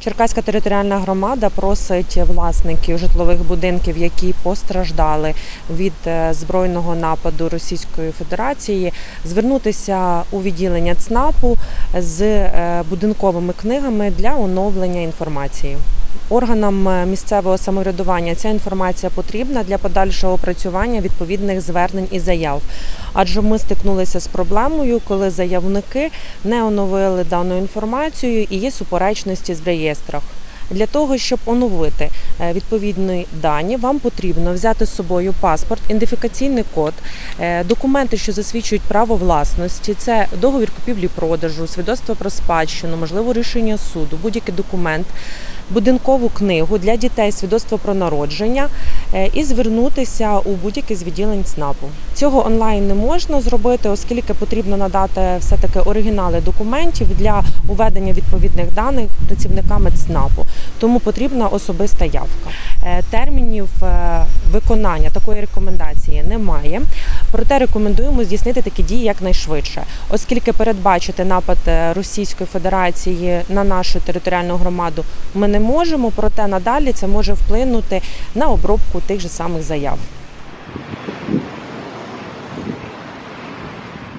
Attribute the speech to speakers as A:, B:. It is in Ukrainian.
A: Черкаська територіальна громада просить власників житлових будинків, які постраждали від е, збройного нападу Російської Федерації, звернутися у відділення ЦНАПу з е, будинковими книгами для оновлення інформації. Органам е, місцевого самоврядування ця інформація потрібна для подальшого опрацювання відповідних звернень і заяв. Адже ми стикнулися з проблемою, коли заявники не оновили дану інформацію і є суперечності в реєстрах. Для того, щоб оновити е, відповідні дані, вам потрібно взяти з собою паспорт, ідентифікаційний код, е, документи, що засвідчують право власності, це договір купівлі-продажу, свідоцтво про спадщину, можливо, рішення суду, будь-який документ, будинкову книгу для дітей, свідоцтво про народження і звернутися у будь-яке з відділень ЦНАПу. Цього онлайн не можна зробити, оскільки потрібно надати все таки оригінали документів для уведення відповідних даних працівниками ЦНАПу. Тому потрібна особиста явка. Е, Термінів е, виконання такої рекомендації немає. Проте рекомендуємо здійснити такі дії якнайшвидше, оскільки передбачити напад е, Російської Федерації на нашу територіальну громаду ми не можемо. Проте надалі це може вплинути на обробку тих же самих заяв.